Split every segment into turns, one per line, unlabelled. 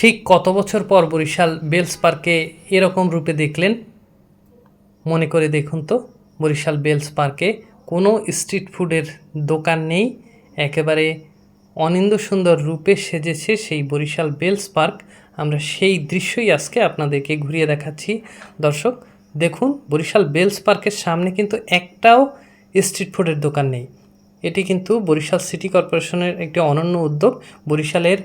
ঠিক কত বছর পর বরিশাল বেলস পার্কে এরকম রূপে দেখলেন? মনে করে দেখুন তো, বরিশাল বেলস পার্কে কোনো স্ট্রিট ফুডের দোকান নেই, একেবারে অনিন্দ সুন্দর রূপে সেজেছে সেই বরিশাল বেলস পার্ক। আমরা সেই দৃশ্যই আজকে আপনাদেরকে ঘুরিয়ে দেখাচ্ছি। দর্শক, দেখুন, বরিশাল বেলস পার্কের সামনে কিন্তু একটাও স্ট্রিট ফুডের দোকান নেই। এটি কিন্তু বরিশাল সিটি কর্পোরেশনের একটি অনন্য উদ্যোগ। বরিশালের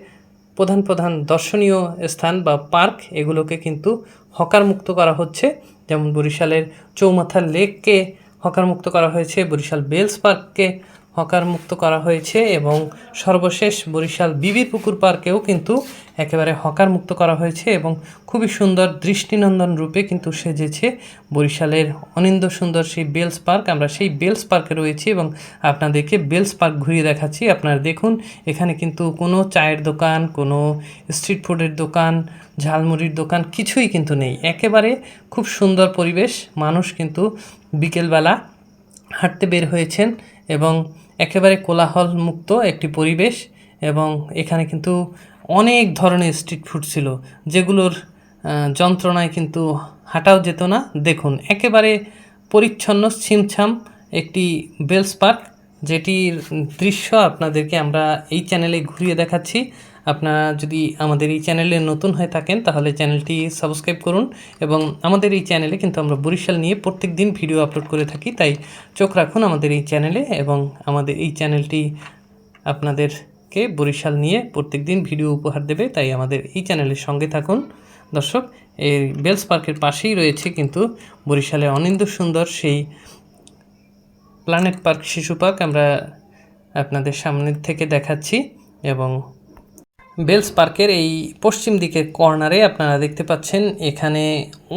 প্রধান প্রধান দর্শনীয় স্থান বা পার্ক এগুলোকে কিন্তু হকারমুক্ত করা হচ্ছে। যেমন বরিশালের চৌমাথা লেককে হকারমুক্ত করা হয়েছে, বরিশাল বেলস পার্ককে হকার মুক্ত করা হয়েছে এবং সর্বশেষ বরিশাল বিবির পুকুর পার্কেও কিন্তু একেবারে হকার মুক্ত করা হয়েছে এবং খুবই সুন্দর দৃষ্টিনন্দন রূপে কিন্তু সেজেছে বরিশালের অনিন্দ সুন্দর সেই বেলস পার্ক। আমরা সেই বেলস পার্কে রয়েছি এবং আপনাদেরকে বেলস পার্ক ঘুরিয়ে দেখাচ্ছি। আপনারা দেখুন, এখানে কিন্তু কোনো চায়ের দোকান, কোনো স্ট্রিট ফুডের দোকান, ঝালমুড়ির দোকান কিছুই কিন্তু নেই। একেবারে খুব সুন্দর পরিবেশ। মানুষ কিন্তু বিকেলবেলা হাঁটতে বের হয়েছেন এবং একেবারে কোলাহল মুক্ত একটি পরিবেশ এবং এখানে কিন্তু অনেক ধরনের স্ট্রিট ফুড ছিল, যেগুলোর যন্ত্রণায় কিন্তু হাঁটাও যেত না। দেখুন, একেবারে পরিচ্ছন্ন ছিমছাম একটি বেলস পার্ক, যেটির দৃশ্য আপনাদেরকে আমরা এই চ্যানেলে ঘুরিয়ে দেখাচ্ছি। আপনারা যদি আমাদের এই চ্যানেলে নতুন হয়ে থাকেন, তাহলে চ্যানেলটি সাবস্ক্রাইব করুন এবং আমাদের এই চ্যানেলে কিন্তু আমরা বরিশাল নিয়ে প্রত্যেক দিন ভিডিও আপলোড করে থাকি, তাই চোখ রাখুন আমাদের এই চ্যানেলে এবং আমাদের এই চ্যানেলটি আপনাদেরকে বরিশাল নিয়ে প্রত্যেক দিন ভিডিও উপহার দেবে, তাই আমাদের এই চ্যানেলের সঙ্গে থাকুন। দর্শক, এই বেলস পার্কের পাশেই রয়েছে কিন্তু বরিশালে অনিন্দ সুন্দর সেই প্ল্যানেট পার্ক শিশু পার্ক, আমরা আপনাদের সামনে থেকে দেখাচ্ছি এবং বেলস পার্কের এই পশ্চিম দিকের কর্নারে আপনারা দেখতে পাচ্ছেন, এখানে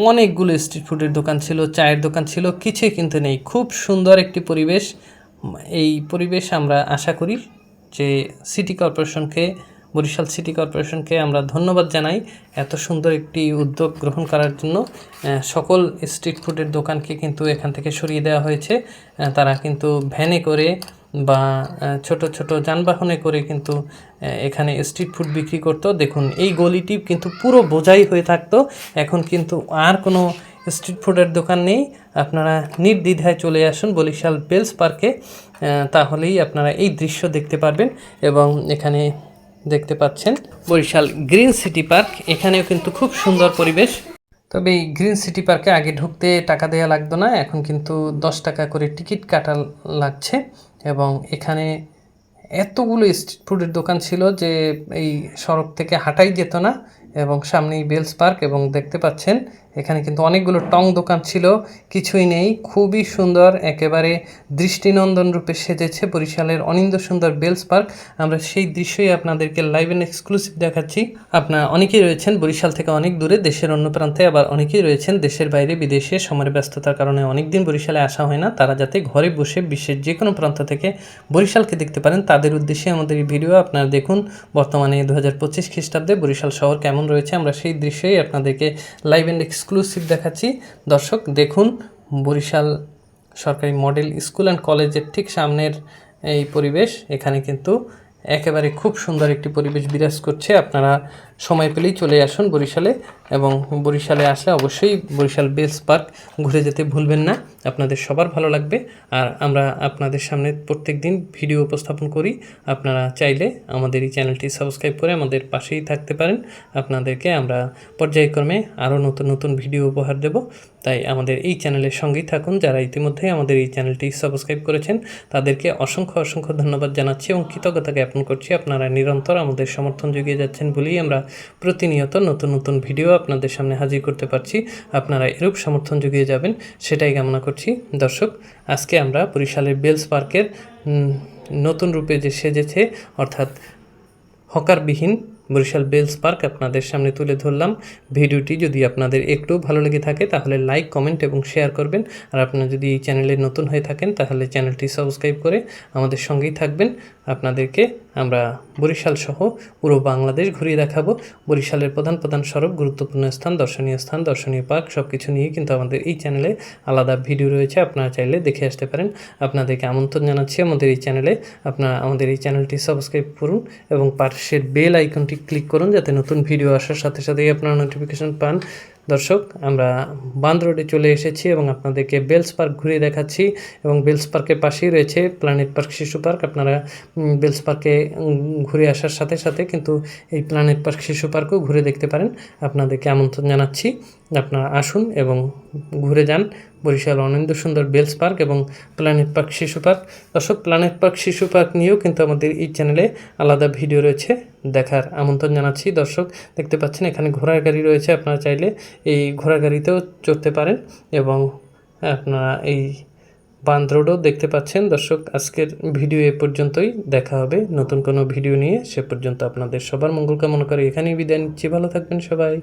অনেকগুলো স্ট্রিট ফুডের দোকান ছিল, চায়ের দোকান ছিল, কিছুই কিন্তু নেই। খুব সুন্দর একটি পরিবেশ। এই পরিবেশ আমরা আশা করি যে সিটি কর্পোরেশনকে, বরিশাল সিটি কর্পোরেশনকে আমরা ধন্যবাদ জানাই এত সুন্দর একটি উদ্যোগ গ্রহণ করার জন্য। সকল স্ট্রিট ফুডের দোকানকে কিন্তু এখান থেকে সরিয়ে দেওয়া হয়েছে। তারা কিন্তু ভ্যানে করে বা ছোট ছোট যানবাহনে করে কিন্তু এখানে স্ট্রিট ফুড বিক্রি করতো। দেখুন, এই গলিটি কিন্তু পুরো বোঝাই হয়ে থাকতো। এখন কিন্তু আর কোনো স্ট্রিট ফুডের দোকান নেই। আপনারা নির্দ্বিধায় চলে আসুন বরিশাল বেলস পার্কে তাহলেই আপনারা এই দৃশ্য দেখতে পারবেন এবং এখানে দেখতে পাচ্ছেন বরিশাল গ্রিন সিটি পার্ক এখানেও কিন্তু খুব সুন্দর পরিবেশ। তবে এই গ্রিন সিটি পার্কে আগে ঢুকতে টাকা দেওয়া লাগতো না, এখন কিন্তু দশ টাকা করে টিকিট কাটা লাগছে এবং এখানে এতগুলো স্ট্রিট ফুডের দোকান ছিল যে এই সড়ক থেকে হাঁটাই যেত না এবং সামনেই বেলস পার্ক এবং দেখতে পাচ্ছেন এখানে কিন্তু অনেকগুলো টং দোকান ছিল, কিছুই নেই। খুবই সুন্দর, একেবারে দৃষ্টিনন্দন রূপে সেজেছে বরিশালের অনিন্দ সুন্দর বেলস পার্ক। আমরা সেই দৃশ্যই আপনাদেরকে লাইভ অ্যান্ড এক্সক্লুসিভ দেখাচ্ছি। আপনার অনেকেই রয়েছেন বরিশাল থেকে অনেক দূরে, দেশের অন্য প্রান্তে আবার অনেকেই রয়েছেন দেশের বাইরে বিদেশে। সময়ের ব্যস্ততার কারণে অনেক দিন বরিশালে আসা হয় না। তারা যাতে ঘরে বসে বিশ্বের যে কোনো প্রান্ত থেকে বরিশালকে দেখতে পারেন, তাদের উদ্দেশ্যে আমাদের এই ভিডিও আপনারা দেখুন বর্তমানে দু হাজার পঁচিশ খ্রিস্টাব্দে বরিশাল শহর কেমন রয়েছে। আমরা সেই দৃশ্যেই আপনাদেরকে লাইভ অ্যান্ড এক্সক্লুসিভ দেখাচ্ছি। দর্শক, দেখুন, বরিশাল সরকারি মডেল স্কুল অ্যান্ড কলেজের ঠিক সামনের এই পরিবেশ। এখানে কিন্তু একেবারে খুব সুন্দর একটি পরিবেশ বিরাজ করছে। আপনারা সময় পেলেই চলে আসুন বরিশালে এবং বরিশালে আসলে অবশ্যই বরিশাল বেলস পার্ক ঘুরে যেতে ভুলবেন না। আপনাদের সবার ভালো লাগবে। আর আমরা আপনাদের সামনে প্রত্যেক দিন ভিডিও উপস্থাপন করি। আপনারা চাইলে আমাদের এই চ্যানেলটি সাবস্ক্রাইব করে আমাদের পাশেই থাকতে পারেন। আপনাদেরকে আমরা পর্যায়ক্রমে আরও নতুন নতুন ভিডিও উপহার দেব। তাই আমাদের এই চ্যানেলের সঙ্গেই থাকুন। যারা ইতিমধ্যে আমাদের এই চ্যানেলটি সাবস্ক্রাইব করেছেন, তাদেরকে অসংখ্য অসংখ্য ধন্যবাদ জানাচ্ছি এবং কৃতজ্ঞতা জ্ঞাপন করছি। আপনারা নিরন্তর আমাদের সমর্থন জুগিয়ে যাচ্ছেন বলেই আমরা প্রতিনিয়ত নতুন নতুন ভিডিও আপনাদের সামনে হাজির করতে পারছি। আপনারা এরূপ সমর্থন জুগিয়ে যাবেন, সেটাই কামনা করছি। দর্শক, আজকে আমরা বরিশালের বেলস পার্কের নতুন রূপে যে সেজেছে, অর্থাৎ হকারবিহীন বরিশাল বেলস পার্ক আপনাদের সামনে তুলে ধরলাম। ভিডিওটি যদি আপনাদের একটু ভালো লেগে থাকে, তাহলে লাইক, কমেন্ট এবং শেয়ার করবেন। আর আপনারা যদি এই চ্যানেলে নতুন হয়ে থাকেন, তাহলে চ্যানেলটি সাবস্ক্রাইব করে আমাদের সঙ্গেই থাকবেন। আপনাদেরকে আমরা বরিশাল সহ পুরো বাংলাদেশ ঘুরিয়ে দেখাবো। বরিশালের প্রধান প্রধান সড়ক, গুরুত্বপূর্ণ স্থান, দর্শনীয় স্থান, দর্শনীয় পার্ক সব কিছু নিয়ে কিন্তু আমাদের এই চ্যানেলে আলাদা ভিডিও রয়েছে। আপনারা চাইলে দেখে আসতে পারেন। আপনাদেরকে আমন্ত্রণ জানাচ্ছি আমাদের এই চ্যানেলে। আপনারা আমাদের এই চ্যানেলটি সাবস্ক্রাইব করুন এবং পাশের বেল আইকনটি ক্লিক করুন যাতে নতুন ভিডিও আসার সাথে সাথেই আপনারা নোটিফিকেশন পান। দর্শক, আমরা বান্দ রোডে চলে এসেছি এবং আপনাদেরকে বেলস পার্ক ঘুরে দেখাচ্ছি এবং বেলস পার্কের পাশেই রয়েছে প্ল্যানেট পার্ক শিশু পার্ক। আপনারা বেলস পার্কে ঘুরে আসার সাথে সাথে কিন্তু এই প্ল্যানেট পার্ক শিশু পার্কও ঘুরে দেখতে পারেন। আপনাদেরকে আমন্ত্রণ জানাচ্ছি। আপনারা আসুন এবং ঘুরে যান। বরিশাল অনিন্দ সুন্দর বেলস পার্ক এবং প্ল্যানেট পার্ক শিশু পার্ক। দর্শক, প্ল্যানেট পার্ক শিশু পার্ক নিয়েও কিন্তু আমাদের এই চ্যানেলে আলাদা ভিডিও রয়েছে দেখার আমন্ত্রণ জানাচ্ছি। দর্শক, দেখতে পাচ্ছেন এখানে ঘোড়ার গাড়ি রয়েছে, আপনারা চাইলে এই ঘোড়ার গাড়িতেও চড়তে পারেন এবং আপনারা এই বান্দ রোডও দেখতে পাচ্ছেন। দর্শক, আজকের ভিডিও এ পর্যন্তই, দেখা হবে নতুন কোনো ভিডিও নিয়ে। সে পর্যন্ত আপনাদের সবার মঙ্গল কামনা করে এখানেই বিদায় নিচ্ছি। ভালো থাকবেন সবাই।